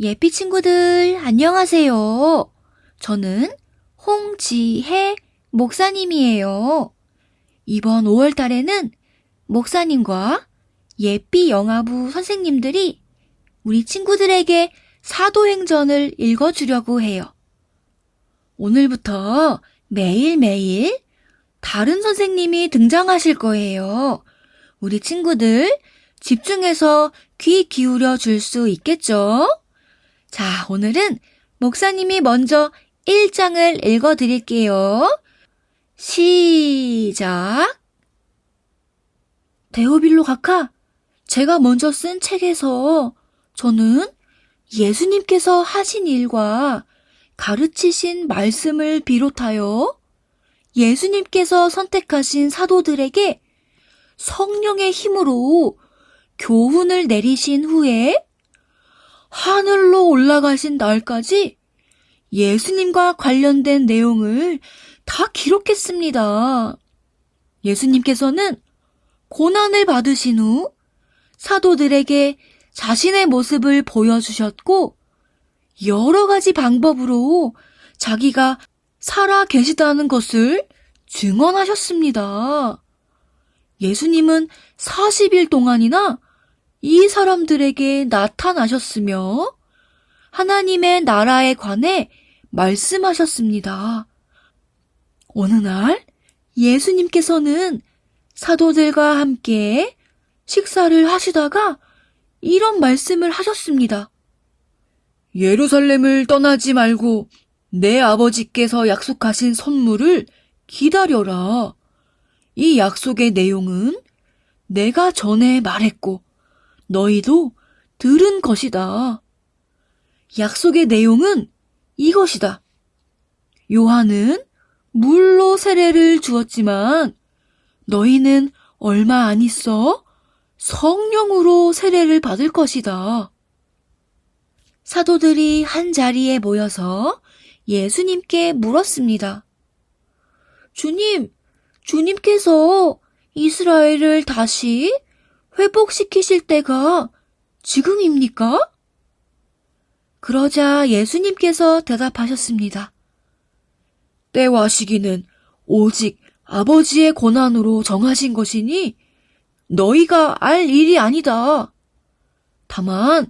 예삐 친구들, 안녕하세요. 저는 홍지혜 목사님이에요. 이번 5월 달에는 목사님과 예삐 영화부 선생님들이 우리 친구들에게 사도행전을 읽어주려고 해요. 오늘부터 매일매일 다른 선생님이 등장하실 거예요. 우리 친구들 집중해서 귀 기울여 줄 수 있겠죠? 자, 오늘은 목사님이 먼저 1장을 읽어 드릴게요. 시작. 데오빌로 각하, 제가 먼저 쓴 책에서 저는 예수님께서 하신 일과 가르치신 말씀을 비롯하여 예수님께서 선택하신 사도들에게 성령의 힘으로 교훈을 내리신 후에 하늘로 올라가신 날까지 예수님과 관련된 내용을 다 기록했습니다. 예수님께서는 고난을 받으신 후 사도들에게 자신의 모습을 보여주셨고 여러 가지 방법으로 자기가 살아 계시다는 것을 증언하셨습니다. 예수님은 40일 동안이나 이 사람들에게 나타나셨으며 하나님의 나라에 관해 말씀하셨습니다. 어느 날 예수님께서는 사도들과 함께 식사를 하시다가 이런 말씀을 하셨습니다. 예루살렘을 떠나지 말고 내 아버지께서 약속하신 선물을 기다려라. 이 약속의 내용은 내가 전에 말했고 너희도 들은 것이다. 약속의 내용은 이것이다. 요한은 물로 세례를 주었지만 너희는 얼마 안 있어 성령으로 세례를 받을 것이다. 사도들이 한 자리에 모여서 예수님께 물었습니다. 주님, 주님께서 이스라엘을 다시 회복시키실 때가 지금입니까? 그러자 예수님께서 대답하셨습니다. 때와 시기는 오직 아버지의 권한으로 정하신 것이니 너희가 알 일이 아니다. 다만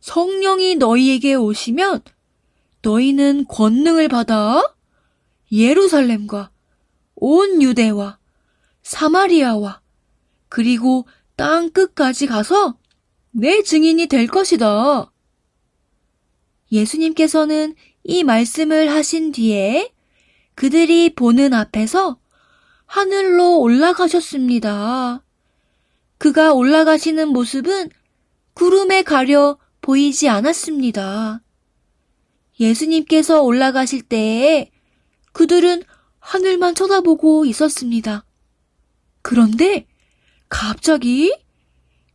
성령이 너희에게 오시면 너희는 권능을 받아 예루살렘과 온 유대와 사마리아와 그리고 땅 끝까지 가서 내 증인이 될 것이다. 예수님께서는 이 말씀을 하신 뒤에 그들이 보는 앞에서 하늘로 올라가셨습니다. 그가 올라가시는 모습은 구름에 가려 보이지 않았습니다. 예수님께서 올라가실 때에 그들은 하늘만 쳐다보고 있었습니다. 그런데 갑자기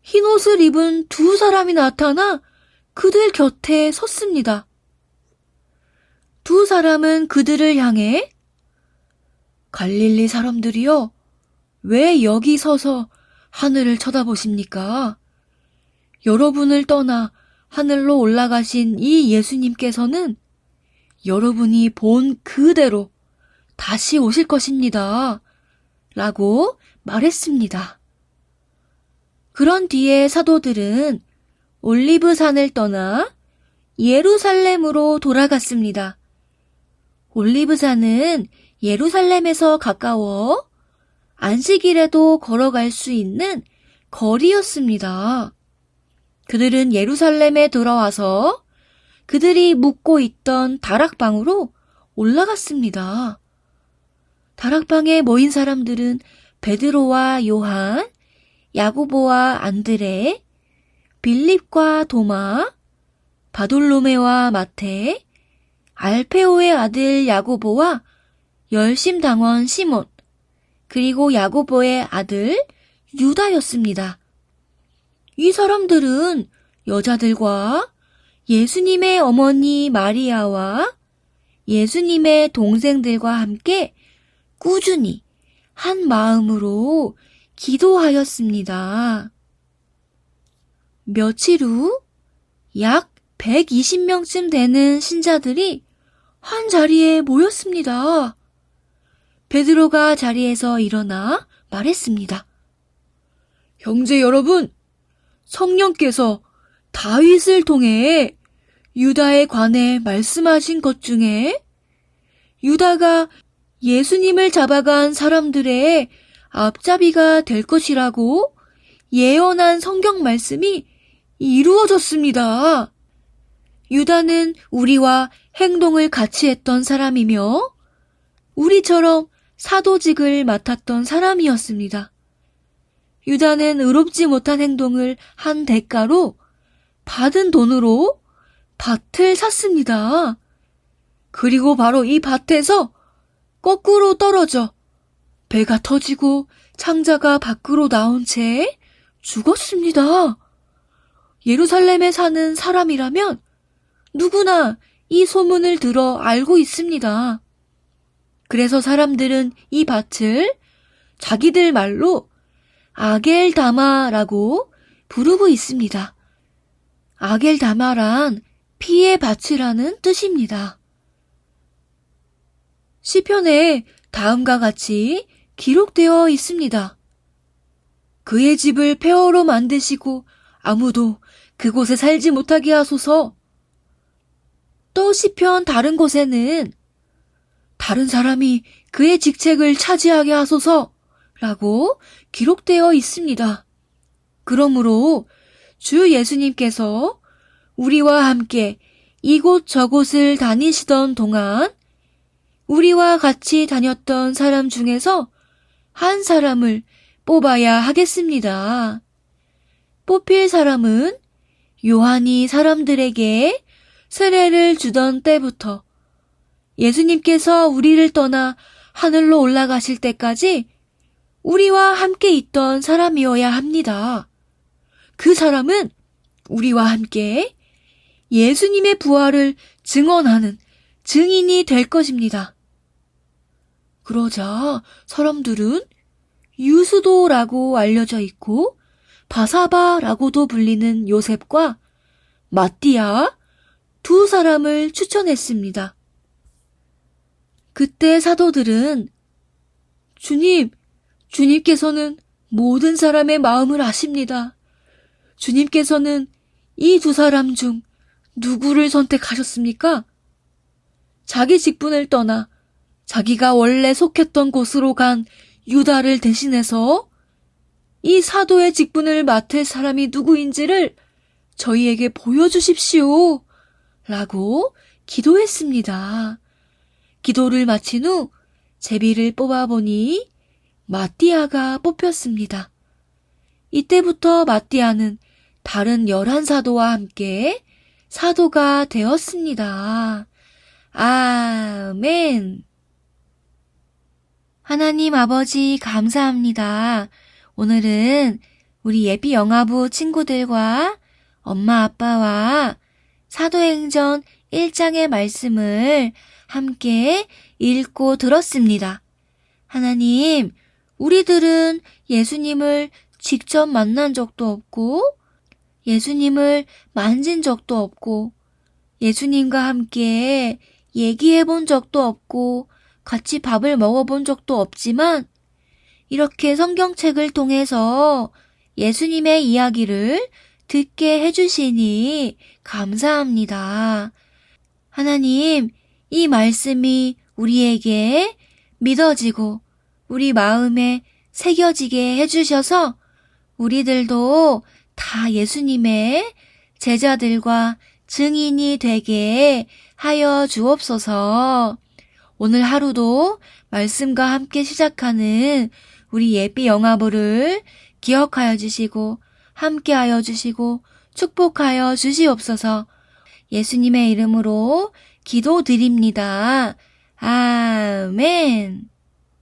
흰 옷을 입은 두 사람이 나타나 그들 곁에 섰습니다. 두 사람은 그들을 향해 갈릴리 사람들이여 왜 여기 서서 하늘을 쳐다보십니까? 여러분을 떠나 하늘로 올라가신 이 예수님께서는 여러분이 본 그대로 다시 오실 것입니다. 라고 말했습니다. 그런 뒤에 사도들은 올리브산을 떠나 예루살렘으로 돌아갔습니다. 올리브산은 예루살렘에서 가까워 안식일에도 걸어갈 수 있는 거리였습니다. 그들은 예루살렘에 들어와서 그들이 묵고 있던 다락방으로 올라갔습니다. 다락방에 모인 사람들은 베드로와 요한, 야고보와 안드레, 빌립과 도마, 바돌로메와 마테, 알페오의 아들 야고보와 열심당원 시몬, 그리고 야고보의 아들 유다였습니다. 이 사람들은 여자들과 예수님의 어머니 마리아와 예수님의 동생들과 함께 꾸준히 한 마음으로 기도하였습니다. 며칠 후 약 120명쯤 되는 신자들이 한 자리에 모였습니다. 베드로가 자리에서 일어나 말했습니다. 형제 여러분, 성령께서 다윗을 통해 유다에 관해 말씀하신 것 중에 유다가 예수님을 잡아간 사람들의 앞잡이가 될 것이라고 예언한 성경 말씀이 이루어졌습니다. 유다는 우리와 행동을 같이 했던 사람이며 우리처럼 사도직을 맡았던 사람이었습니다. 유다는 의롭지 못한 행동을 한 대가로 받은 돈으로 밭을 샀습니다. 그리고 바로 이 밭에서 거꾸로 떨어져 배가 터지고 창자가 밖으로 나온 채 죽었습니다. 예루살렘에 사는 사람이라면 누구나 이 소문을 들어 알고 있습니다. 그래서 사람들은 이 밭을 자기들 말로 아겔다마라고 부르고 있습니다. 아겔다마란 피의 밭이라는 뜻입니다. 시편에 다음과 같이 기록되어 있습니다. 그의 집을 폐허로 만드시고 아무도 그곳에 살지 못하게 하소서. 또 시편 다른 곳에는 다른 사람이 그의 직책을 차지하게 하소서 라고 기록되어 있습니다. 그러므로 주 예수님께서 우리와 함께 이곳 저곳을 다니시던 동안 우리와 같이 다녔던 사람 중에서 한 사람을 뽑아야 하겠습니다. 뽑힐 사람은 요한이 사람들에게 세례를 주던 때부터 예수님께서 우리를 떠나 하늘로 올라가실 때까지 우리와 함께 있던 사람이어야 합니다. 그 사람은 우리와 함께 예수님의 부활을 증언하는 증인이 될 것입니다. 그러자 사람들은 유수도라고 알려져 있고 바사바라고도 불리는 요셉과 마띠아 두 사람을 추천했습니다. 그때 사도들은 주님, 주님께서는 모든 사람의 마음을 아십니다. 주님께서는 이 두 사람 중 누구를 선택하셨습니까? 자기 직분을 떠나 자기가 원래 속했던 곳으로 간 유다를 대신해서 이 사도의 직분을 맡을 사람이 누구인지를 저희에게 보여주십시오. 라고 기도했습니다. 기도를 마친 후 제비를 뽑아보니 마띠아가 뽑혔습니다. 이때부터 마띠아는 다른 열한 사도와 함께 사도가 되었습니다. 아멘. 하나님 아버지 감사합니다. 오늘은 우리 예비 영화부 친구들과 엄마 아빠와 사도행전 1장의 말씀을 함께 읽고 들었습니다. 하나님, 우리들은 예수님을 직접 만난 적도 없고, 예수님을 만진 적도 없고, 예수님과 함께 얘기해 본 적도 없고, 같이 밥을 먹어본 적도 없지만, 이렇게 성경책을 통해서 예수님의 이야기를 듣게 해주시니 감사합니다. 하나님, 이 말씀이 우리에게 믿어지고 우리 마음에 새겨지게 해주셔서 우리들도 다 예수님의 제자들과 증인이 되게 하여 주옵소서. 오늘 하루도 말씀과 함께 시작하는 우리 예비 영화부를 기억하여 주시고 함께하여 주시고 축복하여 주시옵소서. 예수님의 이름으로 기도드립니다. 아멘.